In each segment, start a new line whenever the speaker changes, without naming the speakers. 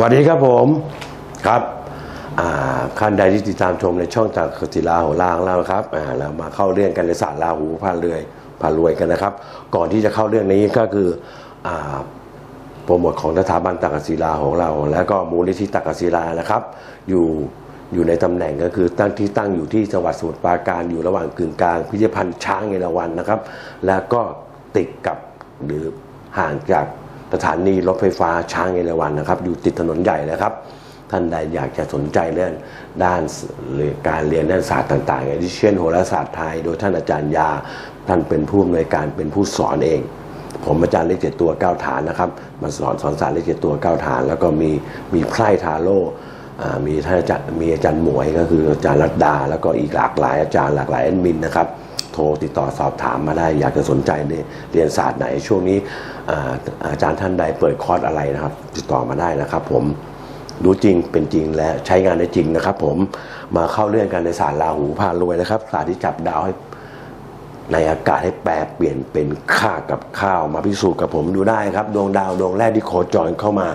สวัสดีครับผมครับอ่าท่านใดที่ติดตามชมในช่องจากศิลาหัวลางเราครับเรามาเข้าเรื่องกันในศาสตร์ลาหูพาเรือยพารวยกันนะครับ ก่อนที่จะเข้าเรื่องนี้ก็คืออโปรโมทของสถาบันตักศิลาของเรา แล้วก็มูลนิธิตักศิลานะครับ อยู่อยู่ในตำแหน่งก็คือตั้งที่ตั้งอยู่ที่จังหวัดสมุทรปราการอยู่ระหว่างกึ่งกลาง พิพิธภัณฑ์ช้างเอราวัณนะครับ แล้วก็ติดกับหรือห่างจาก สถานีรถไฟฟ้าช้างเอราวัณนะครับ อยู่ติดถนนใหญ่เลยครับ ท่านใดอยากจะสนใจเรื่องด้านการเรียนด้านศาสตร์ต่างๆอย่างเช่นโหราศาสตร์ไทย โดยท่านอาจารย์ยา ท่านเป็นผู้อำนวยการเป็นผู้สอนเอง ผมอาจารย์เลขเจ็ดตัวเก้าฐานนะครับมาสอนสอนศาสตร์เลขเจ็ดตัวเก้าฐาน แล้วก็มีมีไพร่ทาโร่มีท่านอาจารย์มีอาจารย์หมวยก็คืออาจารย์รัตดา แล้วก็อีกหลากหลายอาจารย์หลากหลายแอดมินนะครับ ทรติดต่อสอบถามมาได้ อยากจะสนใจในเรียนศาสตร์ไหนช่วงนี้อาอาจารย์ท่านใดเปิดคอร์สอะไรนะครับ ติดต่อมาได้นะครับ ผมรู้จริงเป็นจริงและใช้งานได้จริงนะครับ ผมมาเข้าเรื่องกันในศาสตร์ราหูพารวยนะครับศาสตร์ที่จับดาวให้ในอากาศให้แปรเปลี่ยนเป็นค่ากับข้าวมาพิสูจน์กับผมดูได้ครับ ดวงดาวดวงแรกที่โคจรเข้ามา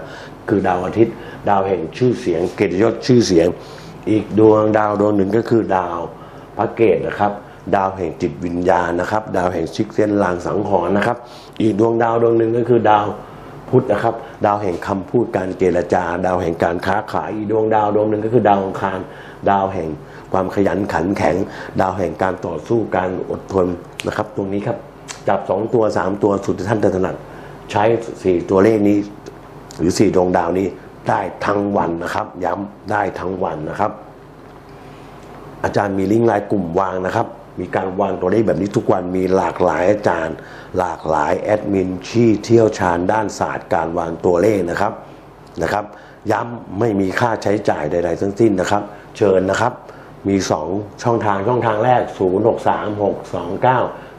คือดาวอาทิตย์ ดาวแห่งชื่อเสียงเกียรติยศชื่อเสียง อีกดวงดาวดวงหนึ่งก็คือดาวพระเกตนะครับ ดาวแห่งจิตวิญญาณนะครับ ดาวแห่งชิกเซนลางสังหรณ์นะครับ อีกดวงดาวดวงหนึ่งก็คือดาวพุธนะครับ ดาวแห่งคำพูดการเจรจา ดาวแห่งการค้าขายอีกดวงดาวดวงหนึ่งก็คือดาวองคาร ดาวแห่งความขยันขันแข็ง ดาวแห่งการต่อสู้การอดทนนะครับ ตรงนี้ครับจับสองตัวสามตัวสุดที่ท่านจะถนัดใช้สี่ตัวเลขนี้ หรือสี่ดวงดาวนี้ได้ทั้งวันนะครับ ย้ำได้ทั้งวันนะครับ อาจารย์มีลิงก์ไลน์กลุ่มวางนะครับ มีการวางตัวเลขแบบนี้ทุกวันมีหลากหลายอาจารย์ หลากหลายแอดมินที่เที่ยวชาญด้านศาสตร์การวางตัวเลขนะครับนะครับ ย้ำไม่มีค่าใช้จ่ายใด ๆ ทั้งสิ้นนะครับ เชิญนะครับ มี 2 ช่องทางช่องทางแรก 0 6 3 6 2 9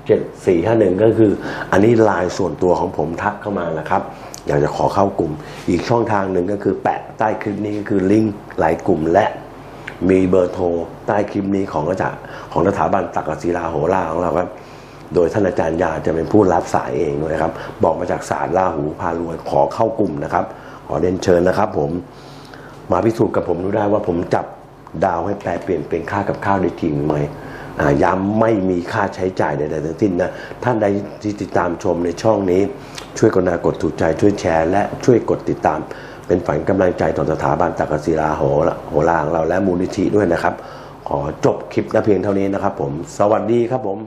7 4 5 1 ก็คือ อันนี้ไลน์ส่วนตัวของผมทักเข้ามานะครับ อยากจะขอเข้ากลุ่ม อีกช่องทางหนึ่งก็คือแปะใต้คลิปนี้ก็คือลิงก์ไลน์กลุ่มและ มีเบอร์โทรใต้คลิปนี้ของอาจารย์ของสถาบันตักกศิลาโหราของเราครับ โดยท่านอาจารย์ยาจะเป็นผู้รับสายเองด้วยนะครับ บอกมาจากศาสตร์ราหูพารวยขอเข้ากลุ่มนะครับ ขอเรียนเชิญนะครับ ผม มาพิสูจน์กับผมดูได้ว่าผมจับดาวให้แปลเปลี่ยนเป็นค่ากับข้าวได้จริงไหมย้ำไม่มีค่าใช้จ่ายใดๆทั้งสิ้นนะ ท่านใดที่ติดตามชมในช่องนี้ ช่วยกรุณากดถูกใจช่วยแชร์ และช่วยกดติดตาม เป็นฝันกำลังใจต่อสถาบันตักศิลาโหราโหราของเราและมูลนิธิด้วยนะครับ ขอจบคลิปนะเพียงเท่านี้นะครับผม สวัสดีครับผม